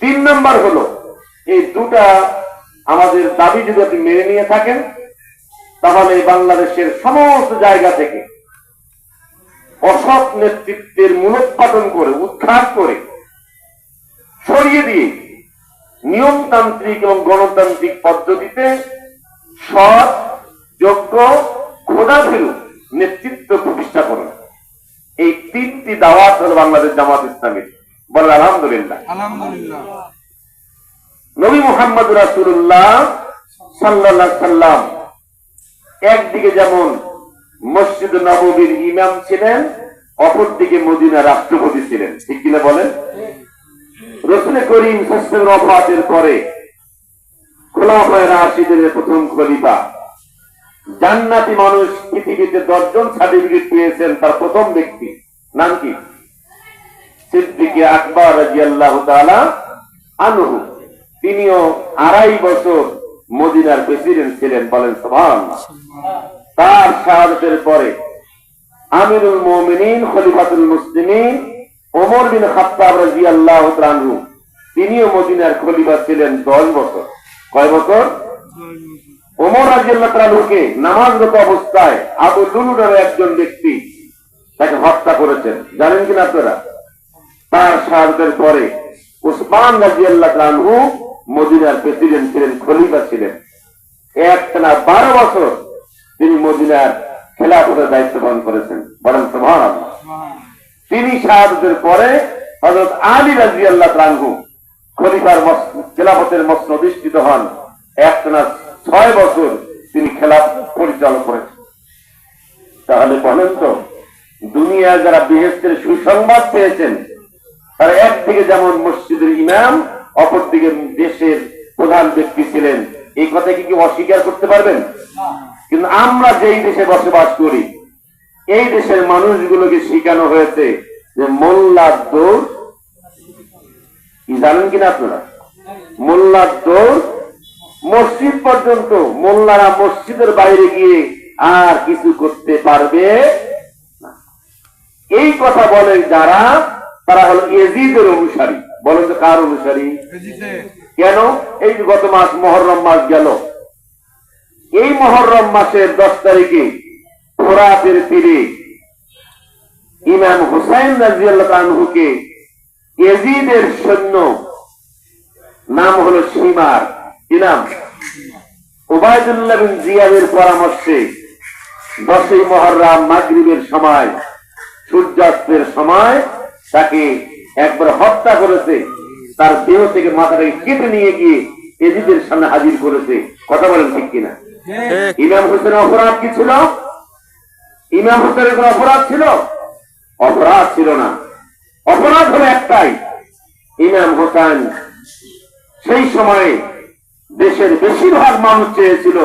তিন নম্বর হলো, এই দুটা আমাদের দাবি যদি আপনি মেনে নিয়ে থাকেন, তাহলে বাংলাদেশের সমস্ত জায়গা থেকে অসৎ নেতৃত্বের মূলোৎপাটন করে উৎখাত করে সরিয়ে দিয়ে নিয়মতান্ত্রিক এবং গণতান্ত্রিক পদ্ধতিতে সৎ, যোগ্য, খোদাভীরু নেতৃত্ব প্রতিষ্ঠা করুন। এই তিনটি দাওয়াত হল বাংলাদেশ জামাত ইসলামের। বলেন আলহামদুলিল্লাহ। নবী মোহাম্মদ রাসুল্লাহ সাল্লাহ সাল্লাম একদিকে যেমন মসজিদ নববীর ইমাম ছিলেন অপরদিকে মদিনা রাষ্ট্রপতি ছিলেন। ঠিক কিনা বলেন? রসুল করিম সাসের অফাতের পরে খোলাফায় রাশিদের প্রথম খলিফা। জান্নাতি মানুষ পৃথিবীতে দশজন সার্টিফিকেট পেয়েছেন তার প্রথম ব্যক্তি। নাম কি? সিদ্দিকে আকবর আনহু। তিনিও আড়াই বছর মদিনার প্রেসিডেন্ট ছিলেন বলেন, সুবহানাল্লাহ। তার শাহাদাতের পরে আমিরুল মুমিনিন, খলিফাতুল মুসলিমিন, ওমর বিন খাত্তাব রাদিয়াল্লাহু তাআলা আনহু। তিনিও মদিনার খলিফা ছিলেন 10 বছর। কয় বছর? ওমর রাজিয়াল্লাহু তাআলা আনহুকে নামাজরত অবস্থায় আবু নামে একজন ব্যক্তি তাকে হত্যা করেছেন। জানেন কিনা আপনারা? তার শাহাদাতের পরে উসমান রাজিয়াল্লাহ আনহু মদিনার প্রেসিডেন্ট ছিলেন, খলিফা ছিলেন। একটানা বারো বছর তিনি মদিনার খেলাফতের দায়িত্ব পালন করেছেন, বলেন সুবহান তিনি শাহাদাতের পরে হযরত আলী রাজিয়াল্লাহ আনহু খলিফার মস- খেলাফতের মস্ত অধিষ্ঠিত হন। একটানা ছয় বছর তিনি খেলাফ পরিচালনা করেছেন। তাহলে বলেন তো, দুনিয়ায় যারা বিহেস্তের সুসংবাদ পেয়েছেন তারা একদিকে যেমন মসজিদের ইমাম অপরদিকে দেশের প্রধান ব্যক্তি ছিলেন। এই কথা কি কেউ অস্বীকার করতে পারবেন? কিন্তু আমরা যেই দেশে বসবাস করি, এই দেশের মানুষগুলোকে শিখানো হয়েছে যে মোল্লার দৌড়, কি জানেন কিনা আপনারা? মোল্লার দৌড়, মসজিদ পর্যন্ত মোল্লারা মসজিদের বাইরে গিয়ে আর কিছু করতে পারবে এই কথা বলে যারা তারা হলো এজিদের অনুসারী। বলেন তো কার অনুসারী? কেন? এই গত মাস মহরম মাস গেল। এই মহরম মাসের দশ তারিখে ফোরাতের তীরে ইমাম হুসাইন রাজিয়াল্লাহ আনহুকে এজিদের সৈন্য নাম হলো সীমার। কি নাম? ওবায়দুল্লাহ বিন জিয়াদের পরামর্শে দশই মহরম মাগরিবের সময় সূর্যাস্তের সময় তাকে একবার হত্যা করেছে। তার দেহ থেকে মাথাটাকে কেটে নিয়ে গিয়ে এজিদের সামনে হাজির করেছে। কথা বলেন ঠিক কিনা? ইমাম হোসেনের অপরাধ কি ছিল? ইমাম হোসেনের কোন অপরাধ ছিল? অপরাধ ছিল না। অপরাধ হলো একটাই। ইমাম হোসেন সেই সময়ে দেশের বেশিরভাগ মানুষ চেয়েছিল